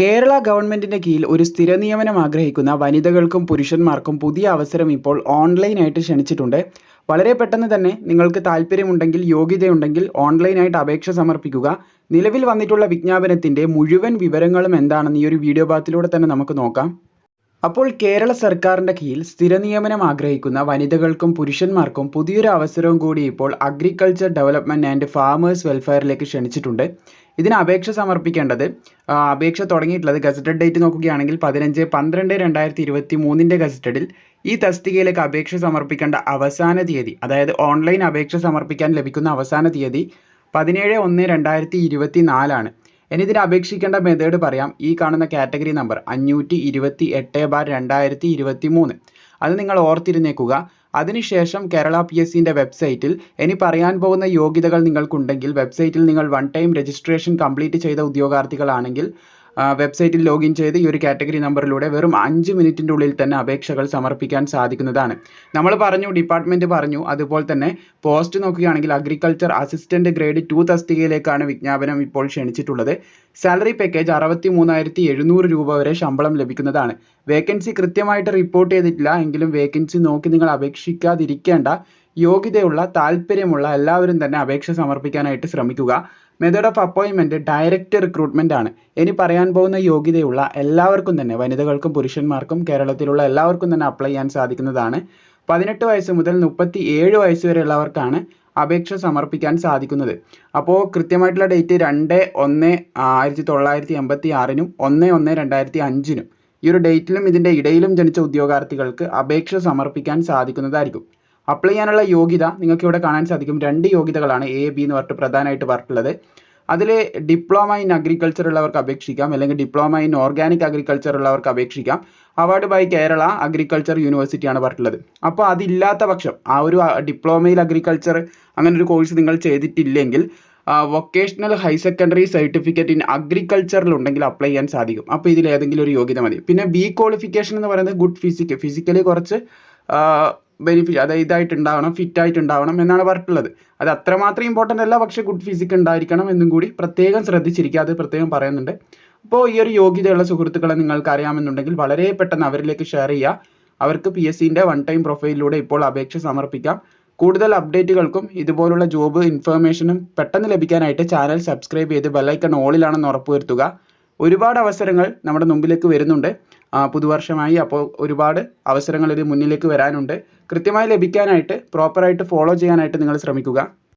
കേരള ഗവൺമെന്റിന്റെ കീഴിൽ ഒരു സ്ഥിര നിയമനം ആഗ്രഹിക്കുന്ന വനിതകൾക്കും പുരുഷന്മാർക്കും പുതിയ അവസരം ഇപ്പോൾ ഓൺലൈനായിട്ട് ക്ഷണിച്ചിട്ടുണ്ട്. വളരെ പെട്ടെന്ന് തന്നെ നിങ്ങൾക്ക് താല്പര്യമുണ്ടെങ്കിൽ യോഗ്യതയുണ്ടെങ്കിൽ ഓൺലൈനായിട്ട് അപേക്ഷ സമർപ്പിക്കുക. നിലവിൽ വന്നിട്ടുള്ള വിജ്ഞാപനത്തിന്റെ മുഴുവൻ വിവരങ്ങളും എന്താണെന്ന് ഈ ഒരു വീഡിയോ ഭാഗത്തിലൂടെ തന്നെ നമുക്ക് നോക്കാം. അപ്പോൾ കേരള സർക്കാരിന്റെ കീഴിൽ സ്ഥിര നിയമനം ആഗ്രഹിക്കുന്ന വനിതകൾക്കും പുരുഷന്മാർക്കും പുതിയൊരു അവസരവും കൂടി ഇപ്പോൾ അഗ്രികൾച്ചർ ഡെവലപ്മെന്റ് ആൻഡ് ഫാമേഴ്സ് വെൽഫെയറിലേക്ക് ക്ഷണിച്ചിട്ടുണ്ട്. ഇതിന് അപേക്ഷ സമർപ്പിക്കേണ്ടത് അപേക്ഷ തുടങ്ങിയിട്ടുള്ളത് ഗസറ്റഡ് ഡേറ്റ് നോക്കുകയാണെങ്കിൽ പതിനഞ്ച് പന്ത്രണ്ട് രണ്ടായിരത്തി ഇരുപത്തി മൂന്നിന്റെ ഗസറ്റഡിൽ ഈ തസ്തികയിലേക്ക് അപേക്ഷ സമർപ്പിക്കേണ്ട അവസാന തീയതി അതായത് ഓൺലൈൻ അപേക്ഷ സമർപ്പിക്കാൻ ലഭിക്കുന്ന അവസാന തീയതി പതിനേഴ് ഒന്ന് രണ്ടായിരത്തി ഇരുപത്തി നാലാണ് ഇനി ഇതിന് അപേക്ഷിക്കേണ്ട മെത്തേഡ് പറയാം. ഈ കാണുന്ന കാറ്റഗറി നമ്പർ അഞ്ഞൂറ്റി ഇരുപത്തി എട്ട് ബാർ രണ്ടായിരത്തി ഇരുപത്തി മൂന്ന് അത് നിങ്ങൾ ഓർത്തിരുന്നേക്കുക. അതിനുശേഷം കേരള പി എസ് സിന്റെ വെബ്സൈറ്റിൽ ഇനി പറയാൻ പോകുന്ന യോഗ്യതകൾ നിങ്ങൾക്കുണ്ടെങ്കിൽ വെബ്സൈറ്റിൽ നിങ്ങൾ വൺ ടൈം രജിസ്ട്രേഷൻ കംപ്ലീറ്റ് ചെയ്ത ഉദ്യോഗാർത്ഥികളാണെങ്കിൽ വെബ്സൈറ്റിൽ ലോഗിൻ ചെയ്ത് ഈ ഒരു കാറ്റഗറി നമ്പറിലൂടെ വെറും അഞ്ച് മിനിറ്റിന്റെ ഉള്ളിൽ തന്നെ അപേക്ഷകൾ സമർപ്പിക്കാൻ സാധിക്കുന്നതാണ്. നമ്മൾ പറഞ്ഞു ഡിപ്പാർട്ട്മെന്റ് പറഞ്ഞു അതുപോലെ തന്നെ പോസ്റ്റ് നോക്കുകയാണെങ്കിൽ അഗ്രികൾച്ചർ അസിസ്റ്റന്റ് ഗ്രേഡ് ടു തസ്തികയിലേക്കാണ് വിജ്ഞാപനം ഇപ്പോൾ ക്ഷണിച്ചിട്ടുള്ളത്. സാലറി പാക്കേജ് അറുപത്തി മൂന്നായിരത്തി എഴുന്നൂറ് രൂപ വരെ ശമ്പളം ലഭിക്കുന്നതാണ്. വേക്കൻസി കൃത്യമായിട്ട് റിപ്പോർട്ട് ചെയ്തിട്ടില്ല എങ്കിലും വേക്കൻസി നോക്കി നിങ്ങൾ അപേക്ഷിക്കാതിരിക്കേണ്ട യോഗ്യതയുള്ള താല്പര്യമുള്ള എല്ലാവരും തന്നെ അപേക്ഷ സമർപ്പിക്കാനായിട്ട് ശ്രമിക്കുക. മെത്തേഡ് ഓഫ് അപ്പോയിൻമെന്റ് ഡയറക്റ്റ് റിക്രൂട്ട്മെന്റ് ആണ്. ഇനി പറയാൻ പോകുന്ന യോഗ്യതയുള്ള എല്ലാവർക്കും തന്നെ വനിതകൾക്കും പുരുഷന്മാർക്കും കേരളത്തിലുള്ള എല്ലാവർക്കും തന്നെ അപ്ലൈ ചെയ്യാൻ സാധിക്കുന്നതാണ്. പതിനെട്ട് വയസ്സ് മുതൽ മുപ്പത്തി ഏഴ് വയസ്സ് വരെയുള്ളവർക്കാണ് അപേക്ഷ സമർപ്പിക്കാൻ സാധിക്കുന്നത്. അപ്പോൾ കൃത്യമായിട്ടുള്ള ഡേറ്റ് രണ്ട് ഒന്ന് ആയിരത്തി തൊള്ളായിരത്തി എൺപത്തി ആറിനും ഒന്ന് ഒന്ന് രണ്ടായിരത്തി അഞ്ചിനും. ഈ ഒരു ഡേറ്റിലും ഇതിന്റെ ഇടയിലും ജനിച്ച ഉദ്യോഗാർത്ഥികൾക്ക് അപേക്ഷ സമർപ്പിക്കാൻ സാധിക്കുന്നതായിരിക്കും. അപ്ലൈ ചെയ്യാനുള്ള യോഗ്യത നിങ്ങൾക്ക് ഇവിടെ കാണാൻ സാധിക്കും. രണ്ട് യോഗ്യതകളാണ് എ ബി എന്ന് പറഞ്ഞിട്ട് പ്രധാനമായിട്ട് പറഞ്ഞിട്ടുള്ളത്. അതിൽ ഡിപ്ലോമ ഇൻ അഗ്രികൾച്ചർ ഉള്ളവർക്ക് അപേക്ഷിക്കാം. അല്ലെങ്കിൽ ഡിപ്ലോമ ഇൻ ഓർഗാനിക് അഗ്രികൾച്ചർ ഉള്ളവർക്ക് അപേക്ഷിക്കാം. അവാർഡ് ബൈ കേരള അഗ്രികൾച്ചർ യൂണിവേഴ്സിറ്റിയാണ് പറഞ്ഞിട്ടുള്ളത്. അപ്പോൾ അതില്ലാത്ത പക്ഷം ആ ഒരു ഡിപ്ലോമയിൽ അഗ്രികൾച്ചർ അങ്ങനെ ഒരു കോഴ്സ് നിങ്ങൾ ചെയ്തിട്ടില്ലെങ്കിൽ vocational higher secondary certificate in അഗ്രികൾച്ചറിൽ ഉണ്ടെങ്കിൽ അപ്ലൈ ചെയ്യാൻ സാധിക്കും. അപ്പോൾ ഇതിൽ ഏതെങ്കിലും ഒരു യോഗ്യത മതി. പിന്നെ ബി ക്വാളിഫിക്കേഷൻ എന്ന് പറയുന്നത് ഗുഡ് ഫിസിക് ഫിസിക്കലി കുറച്ച് ബെനിഫിറ്റ് അതായത് ഫിറ്റ് ആയിട്ടുണ്ടാവണം എന്നാണ് പറഞ്ഞിട്ടുള്ളത്. അത് അത്രമാത്രം ഇമ്പോർട്ടന്റ് അല്ല പക്ഷേ ഗുഡ് ഫിസിക് ഉണ്ടായിരിക്കണം എന്നും കൂടി പ്രത്യേകം ശ്രദ്ധിച്ചിരിക്കുക അത് പ്രത്യേകം പറയുന്നുണ്ട്. അപ്പോൾ ഈ ഒരു യോഗ്യതയുള്ള സുഹൃത്തുക്കളെ നിങ്ങൾക്ക് അറിയാമെന്നുണ്ടെങ്കിൽ വളരെ പെട്ടെന്ന് അവരിലേക്ക് ഷെയർ ചെയ്യുക. അവർക്ക് പി എസ് സിന്റെ വൺ ടൈം പ്രൊഫൈലിലൂടെ ഇപ്പോൾ അപേക്ഷ സമർപ്പിക്കാം. കൂടുതൽ അപ്ഡേറ്റുകൾക്കും ഇതുപോലുള്ള ജോബ് ഇൻഫർമേഷനും പെട്ടെന്ന് ലഭിക്കാനായിട്ട് ചാനൽ സബ്സ്ക്രൈബ് ചെയ്ത് ബെല്ലൈക്കൺ ഓളിലാണെന്ന് ഉറപ്പുവരുത്തുക. ഒരുപാട് അവസരങ്ങൾ നമ്മുടെ മുമ്പിലേക്ക് വരുന്നുണ്ട്. പുതുവർഷമായി അപ്പോൾ ഒരുപാട് അവസരങ്ങൾ ഇത് മുന്നിലേക്ക് വരാനുണ്ട്. കൃത്യമായി ലഭിക്കാനായിട്ട് പ്രോപ്പറായിട്ട് ഫോളോ ചെയ്യാനായിട്ട് നിങ്ങൾ ശ്രമിക്കുക.